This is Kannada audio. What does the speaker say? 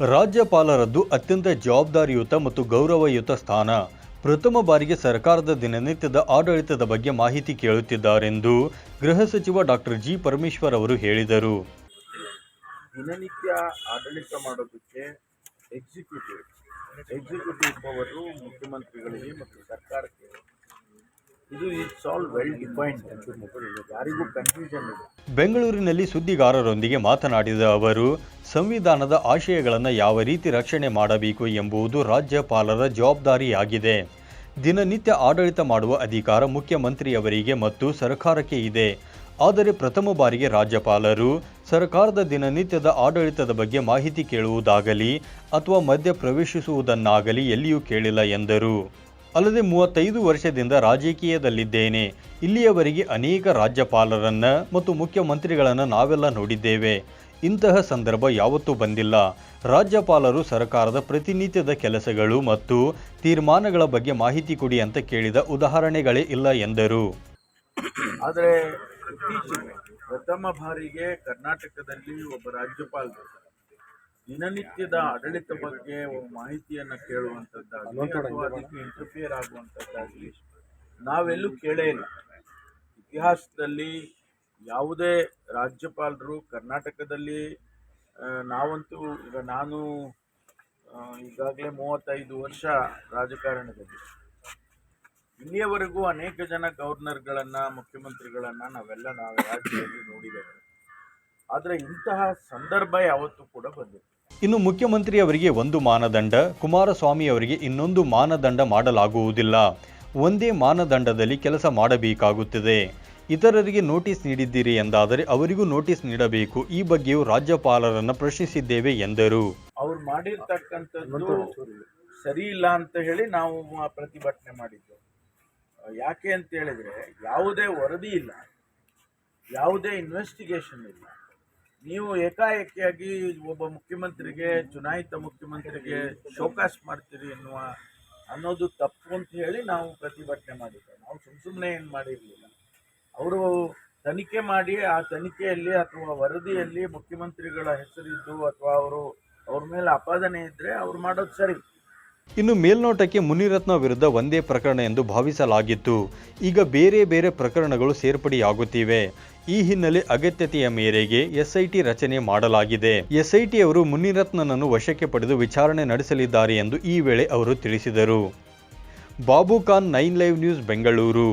ರಾಜ್ಯಪಾಲರದ್ದು ಅತ್ಯಂತ ಜವಾಬ್ದಾರಿಯುತ ಮತ್ತು ಗೌರವಯುತ ಸ್ಥಾನ. ಪ್ರಥಮ ಬಾರಿಗೆ ಸರ್ಕಾರದ ದಿನನಿತ್ಯದ ಆಡಳಿತದ ಬಗ್ಗೆ ಮಾಹಿತಿ ಕೇಳುತ್ತಿದ್ದಾರೆಂದು ಗೃಹ ಸಚಿವ ಡಾಕ್ಟರ್ ಜಿ. ಪರಮೇಶ್ವರ್ ಅವರು ಹೇಳಿದರು. ದಿನನಿತ್ಯ ಆಡಳಿತ ಮಾಡೋದಕ್ಕೆ ಎಕ್ಸಿಕ್ಯೂಟಿವ್ ಎಕ್ಸಿಕ್ಯೂಟಿವ್ ಪವರು ಮುಖ್ಯಮಂತ್ರಿಗಳಿಗೆ ಮತ್ತು ಸರ್ಕಾರಕ್ಕೆ ಇದು ಇಟ್ಸ್ ಆಲ್ ವೆಲ್ ಯಾರಿಗೂ ಕನ್ಫ್ಯೂಷನ್ ಇದೆ ಬೆಂಗಳೂರಿನಲ್ಲಿ ಸುದ್ದಿಗಾರರೊಂದಿಗೆ ಮಾತನಾಡಿದ ಅವರು, ಸಂವಿಧಾನದ ಆಶಯಗಳನ್ನು ಯಾವ ರೀತಿ ರಕ್ಷಣೆ ಮಾಡಬೇಕು ಎಂಬುದು ರಾಜ್ಯಪಾಲರ ಜವಾಬ್ದಾರಿಯಾಗಿದೆ. ದಿನನಿತ್ಯ ಆಡಳಿತ ಮಾಡುವ ಅಧಿಕಾರ ಮುಖ್ಯಮಂತ್ರಿಯವರಿಗೆ ಮತ್ತು ಸರ್ಕಾರಕ್ಕೆ ಇದೆ. ಆದರೆ ಪ್ರಥಮ ಬಾರಿಗೆ ರಾಜ್ಯಪಾಲರು ಸರ್ಕಾರದ ದಿನನಿತ್ಯದ ಆಡಳಿತದ ಬಗ್ಗೆ ಮಾಹಿತಿ ಕೇಳುವುದಾಗಲಿ ಅಥವಾ ಮಧ್ಯ ಪ್ರವೇಶಿಸುವುದನ್ನಾಗಲಿ ಎಲ್ಲಿಯೂ ಕೇಳಿಲ್ಲ ಎಂದರು. ಅಲ್ಲದೆ ಮೂವತ್ತೈದು ವರ್ಷದಿಂದ ರಾಜಕೀಯದಲ್ಲಿದ್ದೇನೆ. ಇಲ್ಲಿಯವರೆಗೆ ಅನೇಕ ರಾಜ್ಯಪಾಲರನ್ನ ಮತ್ತು ಮುಖ್ಯಮಂತ್ರಿಗಳನ್ನು ನಾವೆಲ್ಲ ನೋಡಿದ್ದೇವೆ. ಇಂತಹ ಸಂದರ್ಭ ಯಾವತ್ತೂ ಬಂದಿಲ್ಲ. ರಾಜ್ಯಪಾಲರು ಸರ್ಕಾರದ ಪ್ರತಿನಿತ್ಯದ ಕೆಲಸಗಳು ಮತ್ತು ತೀರ್ಮಾನಗಳ ಬಗ್ಗೆ ಮಾಹಿತಿ ಕೊಡಿ ಅಂತ ಕೇಳಿದ ಉದಾಹರಣೆಗಳೇ ಇಲ್ಲ ಎಂದರು. ಆದರೆ ಪ್ರಥಮ ಬಾರಿಗೆ ಕರ್ನಾಟಕದಲ್ಲಿ ಒಬ್ಬ ರಾಜ್ಯಪಾಲರು. ದಿನನಿತ್ಯದ ಆಡಳಿತ ಬಗ್ಗೆ ಮಾಹಿತಿಯನ್ನ ಕೇಳುವಂಥದ್ದಾಗಲಿ ಅಥವಾ ಅದಕ್ಕೆ ಇಂಟರ್ಫಿಯರ್ ಆಗುವಂಥದ್ದಾಗಲಿ ನಾವೆಲ್ಲೂ ಕೇಳೇ ಇಲ್ಲ. ಇತಿಹಾಸದಲ್ಲಿ ಯಾವುದೇ ರಾಜ್ಯಪಾಲರು ಕರ್ನಾಟಕದಲ್ಲಿ ನಾವಂತೂ ಈಗ ನಾನು ಈಗಾಗಲೇ ಮೂವತ್ತೈದು ವರ್ಷ ರಾಜಕಾರಣದಲ್ಲಿ. ಇಲ್ಲಿಯವರೆಗೂ ಅನೇಕ ಜನ ಗವರ್ನರ್ಗಳನ್ನು ಮುಖ್ಯಮಂತ್ರಿಗಳನ್ನು ನಾವೆಲ್ಲ ನಾವು ರಾಜ್ಯದಲ್ಲಿ ನೋಡಿದ್ದೇವೆ. ಆದರೆ ಇಂತಹ ಸಂದರ್ಭ ಯಾವತ್ತೂ ಕೂಡ ಬಂದಿಲ್ಲ. ಇನ್ನು ಮುಖ್ಯಮಂತ್ರಿಯವರಿಗೆ ಒಂದು ಮಾನದಂಡ, ಕುಮಾರಸ್ವಾಮಿ ಅವರಿಗೆ ಇನ್ನೊಂದು ಮಾನದಂಡ ಮಾಡಲಾಗುವುದಿಲ್ಲ. ಒಂದೇ ಮಾನದಂಡದಲ್ಲಿ ಕೆಲಸ ಮಾಡಬೇಕಾಗುತ್ತದೆ. ಇತರರಿಗೆ ನೋಟಿಸ್ ನೀಡಿದ್ದೀರಿ ಎಂದಾದರೆ ಅವರಿಗೂ ನೋಟಿಸ್ ನೀಡಬೇಕು. ಈ ಬಗ್ಗೆಯೂ ರಾಜ್ಯಪಾಲರನ್ನು ಪ್ರಶ್ನಿಸಿದ್ದೇವೆ ಎಂದರು. ಅವ್ರು ಮಾಡಿರ್ತಕ್ಕಂಥದ್ದು ಸರಿ ಇಲ್ಲ ಅಂತ ಹೇಳಿ ನಾವು ಪ್ರತಿಭಟನೆ ಮಾಡಿದ್ದು ಯಾಕೆ ಅಂತ ಹೇಳಿದ್ರೆ ಯಾವುದೇ ವರದಿ ಇಲ್ಲ. ಯಾವುದೇ ಇನ್ವೆಸ್ಟಿಗೇಷನ್ ಇಲ್ಲ. ನೀವು ಏಕಾಏಕಿಯಾಗಿ ಒಬ್ಬ ಮುಖ್ಯಮಂತ್ರಿಗೆ, ಚುನಾಯಿತ ಮುಖ್ಯಮಂತ್ರಿಗೆ ಶೋಕಾಸ್ ಮಾಡ್ತೀರಿ ಎನ್ನುವ ಅನ್ನೋದು ತಪ್ಪು ಅಂತ ಹೇಳಿ ನಾವು ಪ್ರತಿಭಟನೆ ಮಾಡಿದ್ದೇವೆ. ನಾವು ಸುಮ್ಮ ಸುಮ್ಮನೆ ಏನು ಮಾಡಿರಲಿಲ್ಲ. ಅವರು ತನಿಖೆ ಮಾಡಿ, ಆ ತನಿಖೆಯಲ್ಲಿ ಅಥವಾ ವರದಿಯಲ್ಲಿ ಮುಖ್ಯಮಂತ್ರಿಗಳ ಹೆಸರಿದ್ದು ಅಥವಾ ಅವರು ಅವ್ರ ಮೇಲೆ ಅಪಾದನೆ ಇದ್ದರೆ ಅವ್ರು ಮಾಡೋದು ಸರಿ. ಇನ್ನು ಮೇಲ್ನೋಟಕ್ಕೆ ಮುನಿರತ್ನ ವಿರುದ್ಧ ಒಂದೇ ಪ್ರಕರಣ ಎಂದು ಭಾವಿಸಲಾಗಿತ್ತು. ಈಗ ಬೇರೆ ಬೇರೆ ಪ್ರಕರಣಗಳು ಸೇರ್ಪಡೆಯಾಗುತ್ತಿವೆ. ಈ ಹಿನ್ನೆಲೆ ಅಗತ್ಯತೆಯ ಮೇರೆಗೆ ಎಸ್ಐಟಿ ರಚನೆ ಮಾಡಲಾಗಿದೆ. ಎಸ್ಐಟಿ ಅವರು ಮುನಿರತ್ನನನ್ನು ವಶಕ್ಕೆ ಪಡೆದು ವಿಚಾರಣೆ ನಡೆಸಲಿದ್ದಾರೆ ಎಂದು ಈ ವೇಳೆ ಅವರು ತಿಳಿಸಿದರು. Babu Khan nine live news Bengaluru.